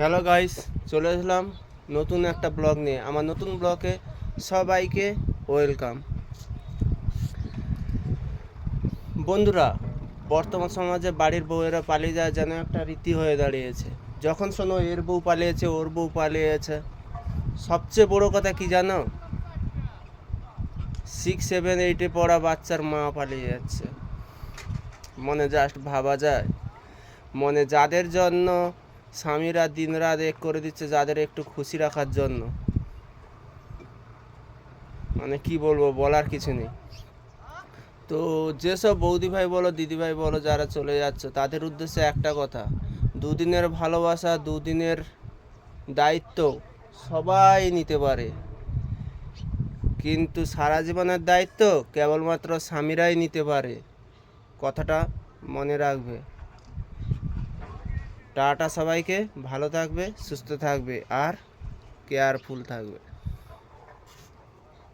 Hello guys চলে এসলাম নতুন একটা ব্লগ নিয়ে। আমার নতুন ব্লগে সবাইকে ওয়েলকাম বন্ধুরা, বর্তমান সমাজে বাড়ির বউয়েরা পালিয়ে যায় যেন একটা রীতি হয়ে দাঁড়িয়েছে। যখন শোনো, এর বউ পালিয়েছে, ওর বউ পালিয়েছে। সবচেয়ে বড় কথা কি জানো? সিক্স সেভেন এইটে পড়া বাচ্চার মা পালিয়ে যাচ্ছে। মনে জাস্ট ভাবা যায়। মনে যাদের জন্য স্বামীরা দিনরাত এক করে দিচ্ছে যাদের একটু খুশি রাখার জন্য। মানে কি বলব, বলার কিছু নেই। তো যেসব বৌদি ভাই বলো, দিদি ভাই বলো, যারা চলে যাচ্ছে, তাদের উদ্দেশ্যে একটা কথা। দুদিনের ভালোবাসা, দুদিনের দায়িত্ব সবাই নিতে পারে। কিন্তু সারা জীবনের দায়িত্ব কেবলমাত্র স্বামীরাই নিতে পারে। কথাটা মনে রাখবে। টাটা সবাইকে ভালো থাকবে সুস্থ থাকবে আর কেয়ারফুল থাকবে।